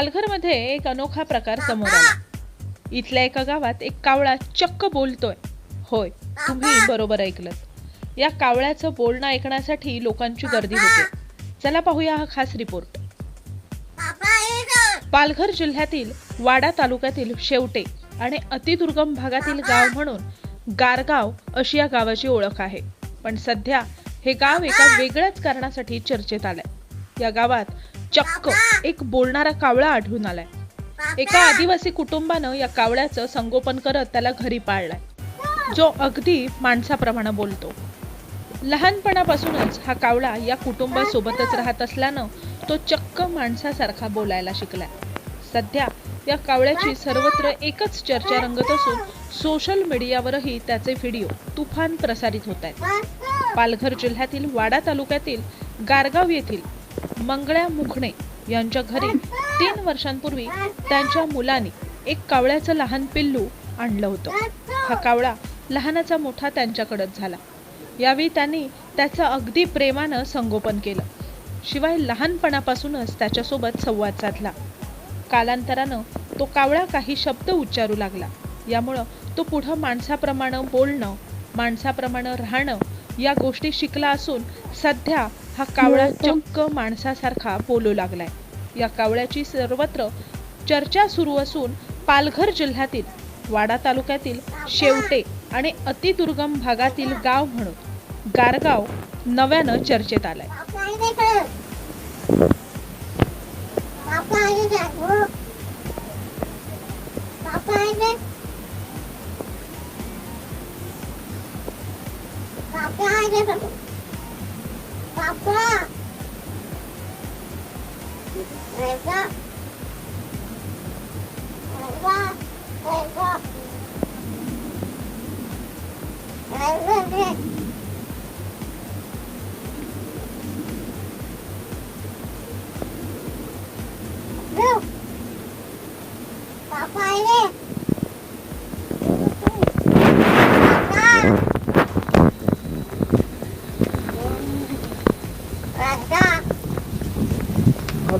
पालघरमध्ये एक अनोखा प्रकार समोर आला. इथल्या एका गावात एक कावळा चक्क बोलतोय. होय तुम्ही बरोबर ऐकलं या कावळ्याचं बोलणं ऐकण्यासाठी लोकांची गर्दी होते. चला पाहूया हा खास रिपोर्ट. पालघर जिल्ह्यातील वाडा तालुक्यातील शेवटे आणि अतिदुर्गम भागातील गाव म्हणून गारगाव अशी या गावाची ओळख आहे. पण सध्या हे गाव एका वेगळ्याच कारणासाठी चर्चेत आलंय. या गावात चक्क एक बोलणारा कावळा आढळून आलाय. एका आदिवासी कुटुंबानं या कावळ्याचं संगोपन करत त्याला घरी पाळलाय. जो अगदी माणसाप्रमाणे बोलतो. लहानपणापासूनच हा कावळा या कुटुंबासोबतच राहत असल्यानं तो चक्क माणसासारखा बोलायला शिकलाय. सध्या या कावळ्याची सर्वत्र एकच चर्चा रंगत असून सोशल मीडियावरही त्याचे व्हिडिओ तुफान प्रसारित होत आहेत. पालघर जिल्ह्यातील वाडा तालुक्यातील गारगाव येथील मंगळ्या मुखणे यांच्या घरी तीन वर्षांपूर्वी त्यांच्या मुलाने एक कावळ्याचं लहान पिल्लू आणलं होतं. हा कावळा लहानाचा मोठा त्यांच्याकडंच झाला. यावेळी त्यांनी त्याचं अगदी प्रेमानं संगोपन केलं. शिवाय लहानपणापासूनच त्याच्यासोबत संवाद साधला. कालांतरानं तो कावळा काही शब्द उच्चारू लागला. यामुळं तो पुढं माणसाप्रमाणे बोलणं माणसाप्रमाणे राहणं या गोष्टी शिकला असून सध्या हा कावळा चक्क माणसासारखा बोलू लागलाय या कावळ्याची सर्वत्र चर्चा सुरू असून पालघर जिल्ह्यातील वाडा तालुक्यातील शेवटे आणि अतिदुर्गम भागातील गाव म्हणून गारगाव नव्यानं चर्चेत आलाय 爸爸爸爸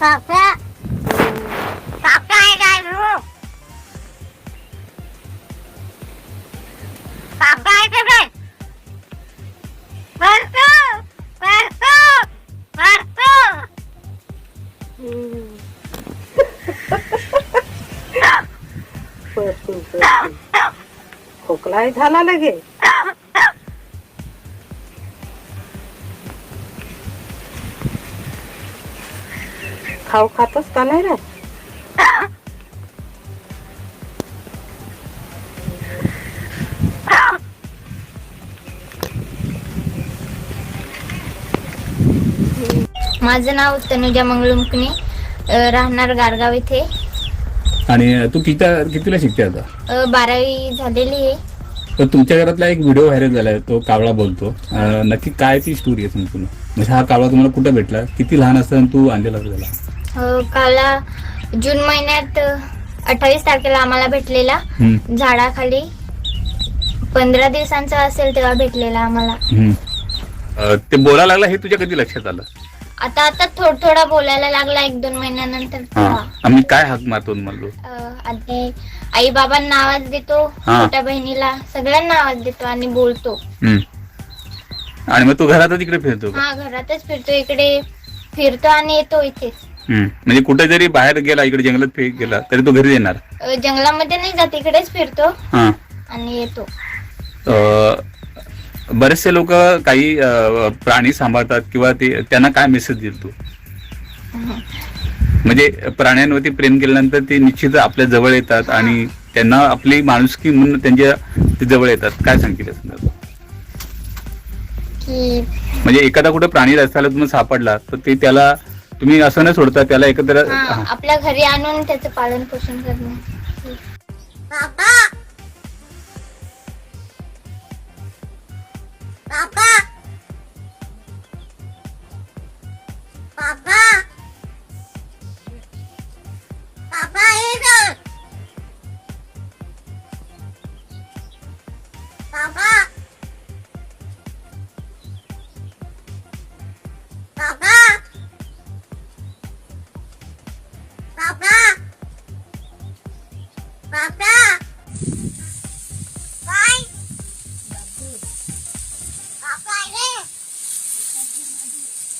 होते बोलत काय रे तू बोलतस हा पळतो, पळतो. खोकलाही झाला लगे खाऊ खातोस का नाही रे माझं नाव तनुजा मंगळुमकणे अ, राहणार गारगाव इथे. आणि तू किती कितीला शिकते आता? अ, बारावी झालेली आहे. तर तुमच्या घरातला एक व्हिडिओ व्हायरल झालाय तो कावळा बोलतो. अं, नक्की काय ती स्टोरी आहे संपूर्ण? म्हणजे हा कावळा तुम्हाला कुठं भेटला? किती लहान असताना तू आणलेला त्याला अ, काला जून महिन्यात अठ्ठावीस तारखेला आम्हाला भेटलेला हम्म, झाडाखाली पंधरा दिवसांचा असेल तेव्हा भेटलेला आम्हाला हम्म. अं, ते बोलायला लागला हे तुझ्या कधी लक्षात आलं आता आता थोडं थोडा बोलायला लागला एक दोन महिन्यानंतर हा. आम्ही काय हाक मारतो म्हणलो अ, आधी आई बाबांना आवाज देतो हा. छोट्या बहिणीला सगळ्यांना आवाज देतो आणि बोलतो हम्म. आणि मग तू घरात तिकडे फिरतो का हा घरातच फिरतो इकडे फिरतो आणि येतो इथेच. म्हणजे कुठे जरी बाहेर गेला इकडे जंगलात फे- गेला तरी तो घरी येणार. अ, जंगलामध्ये नाही जात इकडेच फिरतो हा. आणि येतो. अं, बरेचसे लोक काही अं, प्राणी सांभाळतात किंवा ते त्यांना काय मेसेज देईल तू म्हणजे प्राण्यांवरती प्रेम केल्यानंतर ते निश्चित आपल्या जवळ येतात आणि त्यांना आपली माणुसकी म्हणून त्यांच्या ते जवळ येतात. काय सांगतील या संदर्भात? की म्हणजे एखादा कुठे प्राणी रस्त्याला तुम्ही सापडला तर ते त्याला तुम्ही असं न सोडता त्याला एकत्र हा हा. आपल्या घरी आणून त्याचं पालन पोषण करणं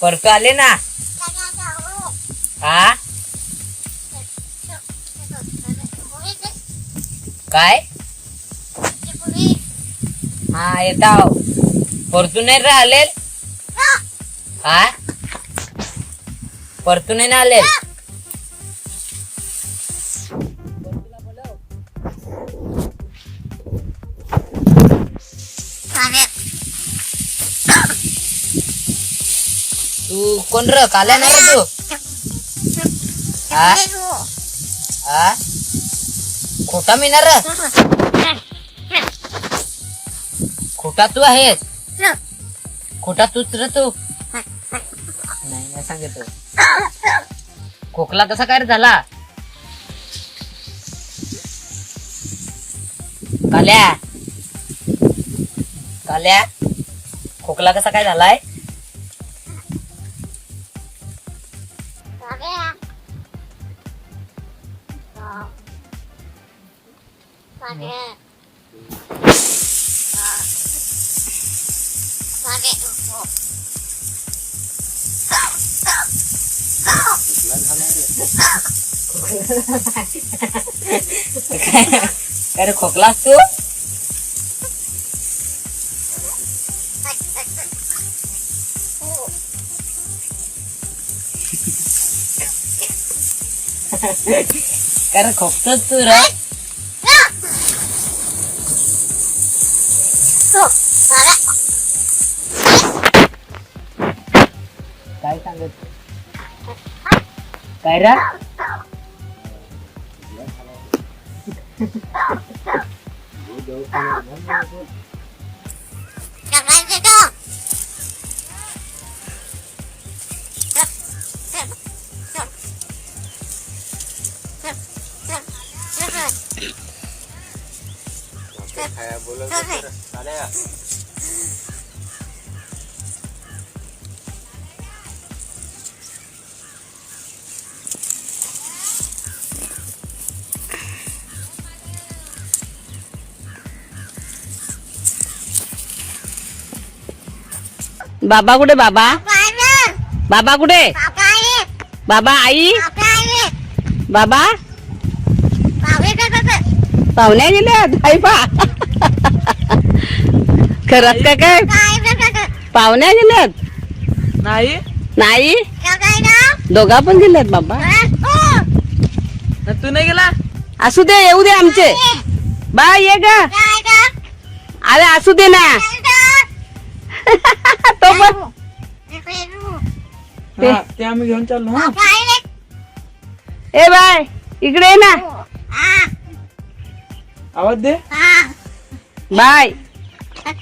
परतू आले ना. हा? काय? हा येता परतून नाही राहिले हा? परतून नाही ना आले कोण र काल्या नाही का तू? हा हा खोटा मिनार खोटा तू आहेस? खोटा तूच र तू. नाही नाही सांगत खोकला कसा काय झाला? काल्या? काल्या? खोकला कसा काय झालाय? अरे खोकलास तू अरे खोकतोस तू रे काय सांगत काय रा बाबा कुठे बाबा? बाबा. कुठे? बाबा आई? बाबा पाहुण्या गेल्यात आई पा. खरंच का काय? पाहुण्या गेल्यात नाही? नाही? दोघा पण गेल्यात बाबा. तू नाही गेला? असू दे येऊ दे आमचे. बा ये ग. अरे असू दे ना. तो पण ते- ते आम्ही घेऊन चाललो हा ए बाय इकडे ये ना आवाज दे बाय Bye.